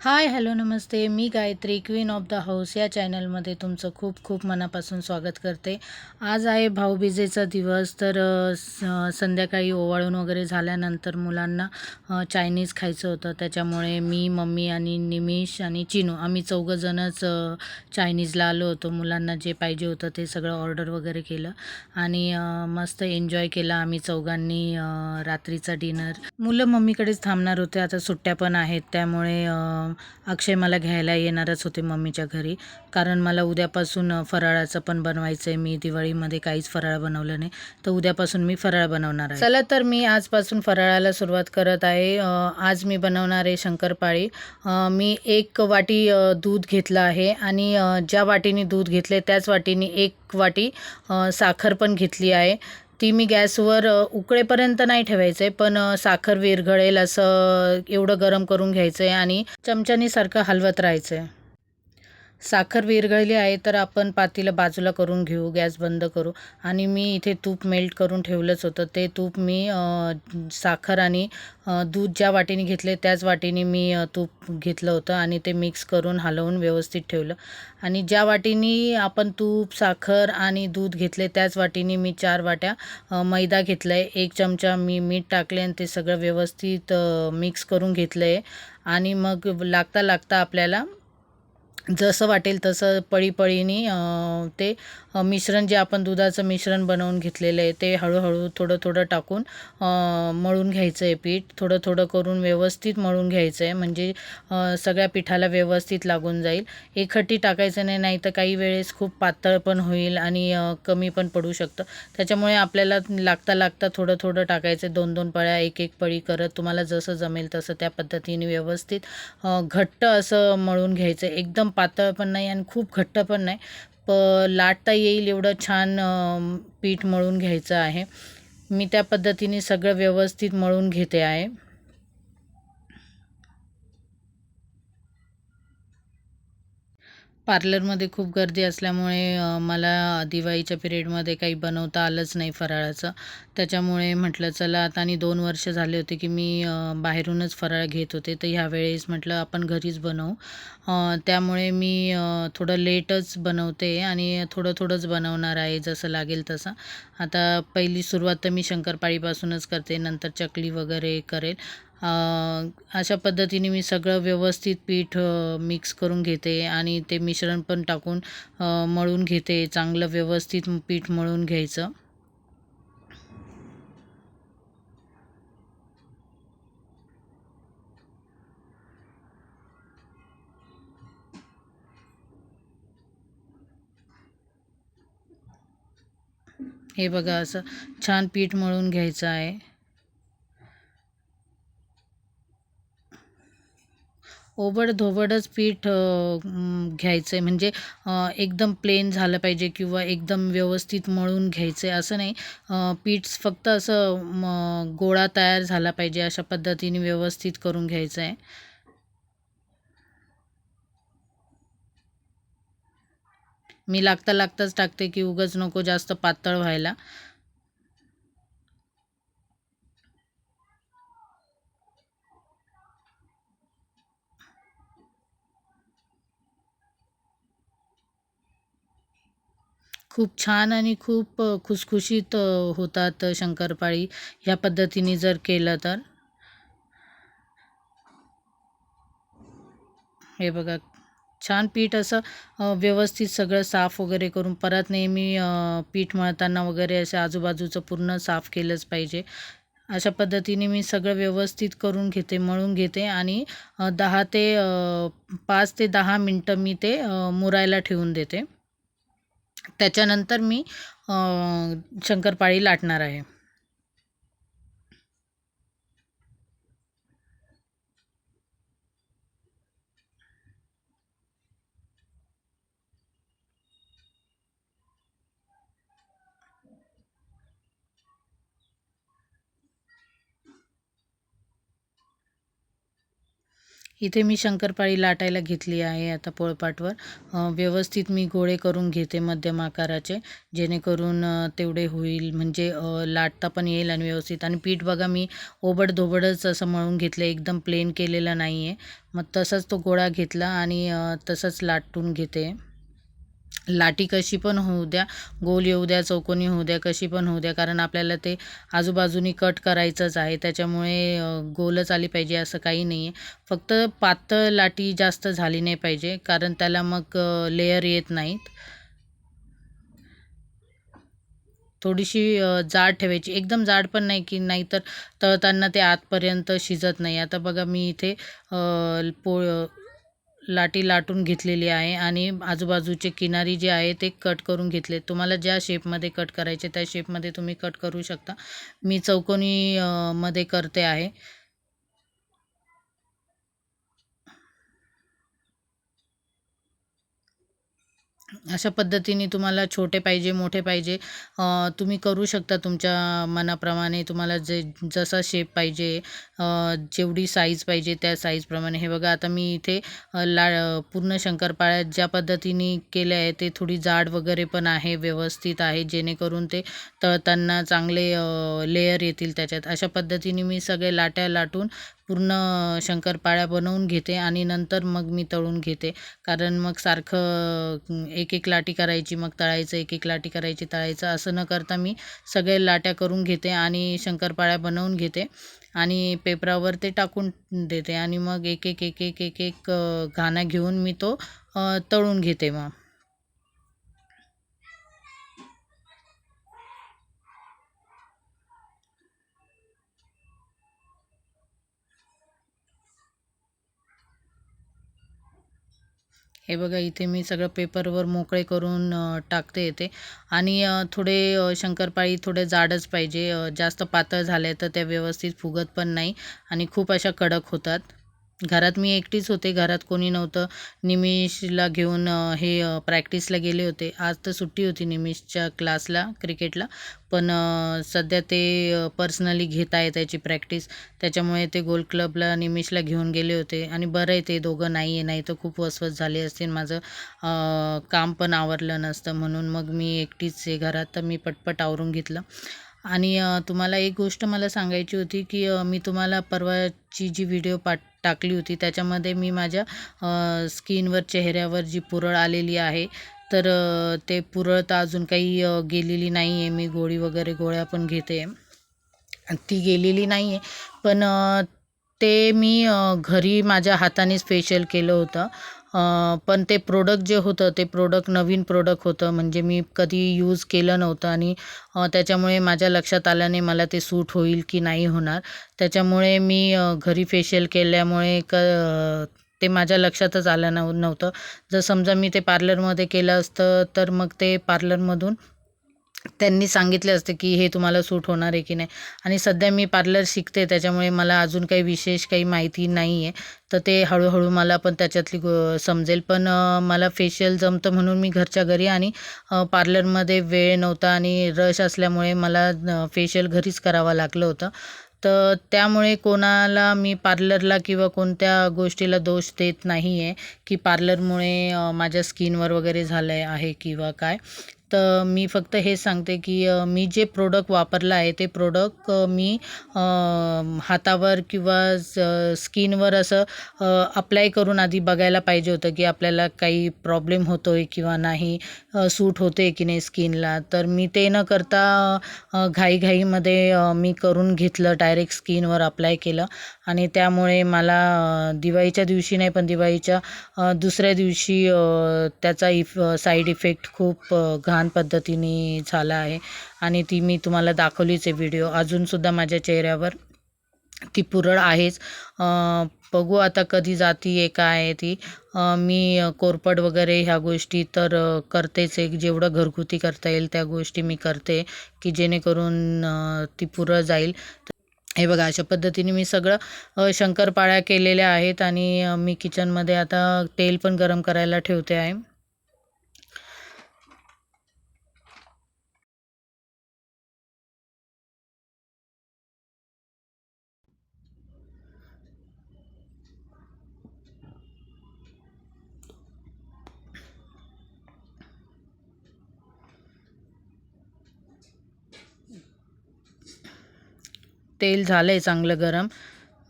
हाय hello नमस्ते. मी Gayatri queen of the house या चॅनलमध्ये तुमचं खूप खूप मनापासून स्वागत करते. आज आहे भाऊबीजेचा दिवस तर संध्याकाळी ओवाळून वगैरे झाल्यानंतर मुलांना चायनीज खायचं होतं. त्याच्यामुळे मी मम्मी आणि निमिष आणि चिनू आम्ही चौघंजणच चायनीजला आलो होतो. मुलांना जे पाहिजे होतं ते सगळं ऑर्डर वगैरे केलं आणि मस्त एन्जॉय केला आम्ही चौघांनी रात्रीचा डिनर मुलं मम्मीकडेच थांबणार होते. आता सुट्ट्या पण आहेत त्यामुळे अक्षय मला घ्यायला येणारच होते मम्मीच्या घरी. कारण मला उद्यापासून फराळाचं पण बनवायचं आहे मी दिवाळीमध्ये काहीच फराळ बनवलं नाही. तर उद्यापासून मी फराळ बनवणार आहे. चला तर मी आजपासून फराळाला सुरुवात करत आहे. आज मी बनवणार आहे शंकरपाळी. मी एक वाटी दूध घेतलं आहे. आणि ज्या वाटीने दूध घेतले त्याच वाटीने एक वाटी साखर पण घेतली आहे. ती मी गॅसवर उकळेपर्यंत नाही ठेवायचं आहे पण साखर विरघळेल असं एवढं गरम करून घ्यायचं आहे आणि चमच्यानीसारखं हलवत राहायचं. आहे साखर विरघळली आहे तर आपण पातीला बाजूला करून घेऊ गॅस बंद करू. आणि मी इथे तूप मेल्ट करून ठेवलंच होतं. ते तूप मी साखर आणि दूध ज्या वाटीने घेतले त्याच वाटीने मी तूप घेतलं होतं आणि ते मिक्स करून हलवून व्यवस्थित ठेवलं. आणि ज्या वाटीने आपण तूप साखर आणि दूध घेतले त्याच वाटीने मी चार वाट्या मैदा घेतला आहे एक चमचा मी मीठ टाकले आणि ते सगळं व्यवस्थित मिक्स करून घेतलं आहे आणि मग लागता लागता आपल्याला जसं वाटेल तसं पळीपळीने ते मिश्रण जे आपण दुधाचं मिश्रण बनवून घेतलेलं आहे ते हळूहळू थोडं थोडं टाकून मळून घ्यायचं आहे पीठ. थोडं थोडं करून व्यवस्थित मळून घ्यायचं आहे. म्हणजे सगळ्या पिठाला व्यवस्थित लागून जाईल. एकखट्टी टाकायचं नाही नाही तर काही वेळेस खूप पातळ पण होईल आणि कमी पण पडू शकतं. त्याच्यामुळे आपल्याला लागता लागता थोडं थोडं टाकायचं दोन दोन पळ्या एक एक पळी करत तुम्हाला जसं जमेल तसं त्या पद्धतीने व्यवस्थित घट्ट असं मळून घ्यायचं एकदम पातळ पण नाही आणि खूप घट्ट पण नाही. प लाटता येईल एवढं छान पीठ मळून घ्यायचं आहे. मी त्या पद्धतीने सगळं व्यवस्थित मळून घेते आहे. पार्लरमध्ये खूप गर्दी असल्यामुळे मला दिवाळीच्या पिरियडमध्ये काही बनवता आलंच नाही फराळाचं. त्याच्यामुळे म्हटलं चला आता आणि दोन वर्ष झाले होते की मी बाहेरूनच फराळ घेत होते तर ह्यावेळेस म्हटलं आपण घरीच बनवू. त्यामुळे मी थोडं लेटच बनवते आणि थोडं थोडंच बनवणार आहे जसं लागेल तसं. आता पहिली सुरुवात तर मी शंकरपाळीपासूनच करते नंतर चकली वगैरे करेल. अशा पद्धतीने मी सगळं व्यवस्थित पीठ मिक्स करून घेते आणि ते मिश्रण पण टाकून मळून घेते. चांगलं व्यवस्थित पीठ मळून घ्यायचं. हे बघा असं छान पीठ मळून घ्यायचं आहे. ओबडधोबडच पीठ घ्यायचं आहे म्हणजे एकदम प्लेन झालं पाहिजे किंवा एकदम व्यवस्थित मळून घ्यायचं आहे असं नाही. पीठ फक्त असं म, गोळा तयार झाला पाहिजे अशा पद्धतीने व्यवस्थित करून घ्यायचं आहे मी लागता लागताच टाकते की उगाच नको जास्त पातळ व्हायला. खूप छान आणि खूप खुसखुशीत होतात शंकरपाळी ह्या पद्धतीने जर केलं तर. हे बघा छान पीठ असं व्यवस्थित सगळं साफ वगैरे करून परत नेहमी पीठ मळताना वगैरे असं आजूबाजूचं पूर्ण साफ केलंच पाहिजे. अशा पद्धतीने मी सगळं व्यवस्थित करून घेते मळून घेते आणि दहा ते पाच ते दहा मिनटं मी ते मुरायला ठेवून देते. त्याच्यानंतर मी शंकरपाळी लाटणार आहे. इथे मी शंकरपाळी लाटायला घेतली आहे आता पोळपाटवर. व्यवस्थित मी गोळे करून घेते मध्यम आकाराचे जेणेकरून तेवढे होईल. म्हणजे लाटता पण येईल आणि व्यवस्थित. आणि पीठ बघा मी ओबड धोबडच असं मळून घेतलं. एकदम प्लेन केलेलं नाही आहे मग तसाच तो गोळा घेतला आणि तसंच लाटून घेते. लाटी कशी पण होऊ द्या गोल येऊ द्या चौकोनी होऊ द्या कशी पण होऊ द्या कारण आपल्याला ते आजूबाजूनी कट करायचंच आहे. त्याच्यामुळे गोलच आली पाहिजे असं काही नाही आहे फक्त पातळ लाटी जास्त झाली नाही पाहिजे कारण त्याला मग लेयर येत नाहीत. थोडीशी जाड ठेवायची. एकदम जाड पण नाही की नाहीतर तळताना ते आतपर्यंत शिजत नाही. आता बघा मी इथे पो पोळ लाटी लाटून घेतलेली आहे आणि आजूबाजूचे किनारी जे आहे ते कट करून घेतले. तुम्हाला ज्या शेपमध्ये कट करायचे त्या शेपमध्ये तुम्ही कट करू शकता. मी चौकोनी मध्ये करते आहे. अशा पद्धतीने तुम्हाला छोटे पाहिजे मोठे पाहिजे. तुम्ही करू शकता तुमच्या मनाप्रमाणे. तुम्हाला जे जसा शेप पाहिजे जेवढी साईज पाहिजे त्या साईजप्रमाणे हे बघा आता मी इथे ला पूर्ण शंकरपाळ्या ज्या पद्धतीने केल्या आहे ते थोडी जाड वगैरे पण आहे व्यवस्थित आहे. जेणेकरून ते तळताना चांगले लेयर येतील त्याच्यात. अशा पद्धतीने मी सगळे लाट्या लाटून पूर्ण शंकरपाळ्या बनवून घेते आणि नंतर मग मी तळून घेते. कारण मग सारखं एक एक लाटी करायची मग तळायचं एक एक लाटी करायची तळायचं. असं न करता मी सगळे लाट्या करून घेते आणि शंकरपाळ्या बनवून घेते आणि पेपरावर ते टाकून देते आणि मग एक एक एक एक एक एक घाणा घेऊन मी तो तळून घेते मग. हे बघा इथे मी सगळं पेपरवर मोकळे करून टाकते येते आणि थोडे शंकरपाळी थोडे जाडच पाहिजे. जास्त पातळ झाले तर त्या व्यवस्थित फुगत पण नाही आणि खूप अशा कडक होतात. घरात मी एकटीच होते. घरात कोणी नव्हतं. निमिषला घेऊन हे प्रॅक्टिसला गेले होते. आज तर सुट्टी होती निमिषच्या क्लासला क्रिकेटला पण सध्या ते पर्सनली घेत आहे त्याची प्रॅक्टिस त्याच्यामुळे ते गोल क्लबला निमिषला घेऊन गेले होते. आणि बरं आहे ते दोघं नाही आहे. नाही तर खूप वसवस झाले असतील. माझं काम पण आवरलं नसतं. म्हणून मग मी एकटीच आहे घरात. तर मी पटपट आवरून घेतलं. आणि तुम्हाला एक गोष्ट मला सांगायची होती की मी तुम्हाला परवाची जी व्हिडिओ पाठ टाकली होती. त्याच्यामध्ये मी माझ्या स्किनवर चेहऱ्यावर जी पुरळ आलेली आहे तर ते पुरळ तर अजून काही गेलेली नाही आहे मी गोळी वगैरे गोळ्या पण घेते. ती गेलेली नाही आहे पण ते मी घरी माझ्या हातानेच फेशियल केलं होतं. पण ते प्रोडक्ट जे होतं ते प्रोडक्ट नवीन प्रोडक्ट होतं. म्हणजे मी कधी यूज केलं नव्हतं आणि त्याच्यामुळे माझ्या लक्षात आलं नाही मला ते सूट होईल की नाही होणार. त्याच्यामुळे मी घरी फेशियल केल्यामुळे क ते माझ्या लक्षातच आलं नव नव्हतं. जर समजा मी ते पार्लरमध्ये केलं असतं तर मग ते पार्लरमधून त्यांनी सांगितले असते की हे तुम्हाला सूट होणार आहे की नाही. आणि सध्या मी पार्लर शिकते त्याच्यामुळे मला अजून काही विशेष काही माहिती नाही आहे तर ते हळूहळू मला पण त्याच्यातली गो समजेल. पण मला फेशियल जमतं म्हणून मी घरच्या घरी आणि पार्लरमध्ये वेळ नव्हता आणि रश असल्यामुळे मला फेशियल घरीच करावं लागलं होतं. तर त्यामुळे कोणाला मी पार्लरला किंवा कोणत्या गोष्टीला दोष देत नाही आहे की पार्लरमुळे माझ्या स्किनवर वगैरे झालं आहे किंवा काय. तर मी फक्त हे सांगते की मी जे प्रोडक्ट वापरलं आहे ते प्रोडक्ट मी हातावर किंवा स्किनवर असं अप्लाय करून आधी बघायला पाहिजे होतं की आपल्याला काही प्रॉब्लेम होतो आहे किंवा नाही सूट होते की नाही स्किनला. तर मी ते न करता घाईघाईमध्ये मी करून घेतलं डायरेक्ट स्किनवर अप्लाय केलं. आणि त्यामुळे मला दिवाळीच्या दिवशी नाही पण दिवाळीच्या दुसऱ्या दिवशी त्याचा इफ साईड इफेक्ट खूप घाण पद्धतीने झाला आहे. आणि ती मी तुम्हाला दाखवलीच आहे व्हिडिओ. अजूनसुद्धा माझ्या चेहऱ्यावर ती पुरळ आहेच. बघू आता कधी जाती आहे काय आहे ती. मी कोरपड वगैरे ह्या गोष्टी तर करतेच एक जेवढं घरगुती करता येईल त्या गोष्टी मी करते की जेणेकरून ती पुरळ जाईल. हे बघा अशा पद्धतीने मी सगळं शंकरपाळ्या केलेल्या आहेत आणि मी किचनमध्ये आता तेल पण गरम करायला ठेवते आहे. तेल झालं आहे चांगलं गरम.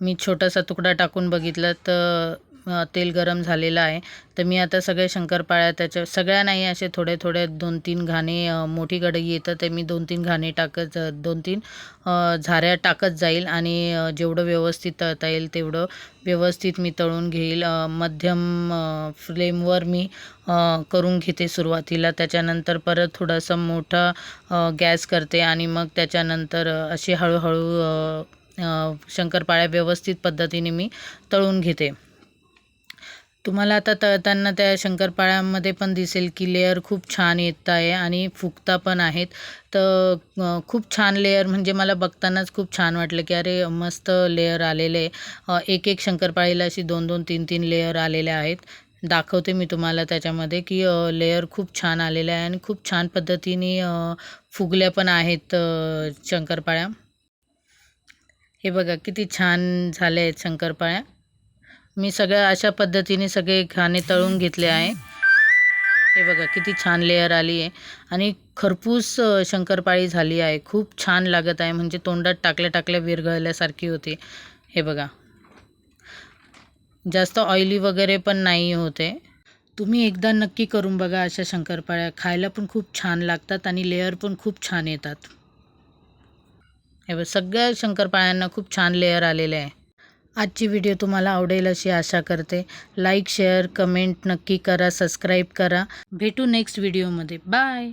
मी छोटासा तुकडा टाकून बघितला तर तेल गरम झालेलं आहे. तर मी आता सगळे शंकरपाळ्या त्याच्या सगळ्या नाही असे थोडे थोडे दोन तीन घाणे मोठी कढई येतं ते मी दोन तीन घाणे टाकत दोन तीन झाऱ्या टाकत जाईल आणि जेवढं व्यवस्थित तळता येईल तेवढं व्यवस्थित मी तळून घेईल. मध्यम फ्लेमवर मी करून घेते सुरुवातीला. त्याच्यानंतर परत थोडासा मोठा गॅस करते आणि मग त्याच्यानंतर अशी हळूहळू शंकरपाळ्या व्यवस्थित पद्धतीने मी तळून घेते. तुम्हाला आता तळताना त्या शंकरपाळ्यांमध्ये पण दिसेल की लेअर खूप छान येत आहे आणि फुगता पण आहेत. तर खूप छान लेअर म्हणजे मला बघतानाच खूप छान वाटलं की अरे मस्त लेअर आलेले. एक एक शंकरपाळीला अशी दोन दोन तीन तीन लेअर आलेले आहेत. दाखवते मी तुम्हाला त्याच्यामध्ये की लेअर खूप छान आलेले आहे आणि खूप छान पद्धतीने फुगल्या पण आहेत शंकरपाळ्या. हे बघा किती छान झाले आहेत शंकरपाळ्या. मी सगळ्या अशा पद्धतीने सगळे खाणे तळून घेतले आहे. हे बघा किती छान लेअर आली आहे. आणि खरपूस शंकरपाळी झाली आहे. खूप छान लागत आहे. म्हणजे तोंडात टाकल्या टाकल्या विरघळल्यासारखी होते. हे बघा. जास्त ऑइली वगैरे पण नाही होते. तुम्ही एकदा नक्की करून बघा अशा शंकरपाळ्या. खायला पण खूप छान लागतात आणि लेअर पण खूप छान येतात. हे बघ सगळ्या शंकरपाळ्यांना खूप छान लेअर आलेले आहे. आजची व्हिडिओ तुम्हाला आवडेल अशी आशा करते. लाईक शेअर कमेंट नक्की करा सबस्क्राईब करा. भेटू नेक्स्ट व्हिडिओमध्ये बाय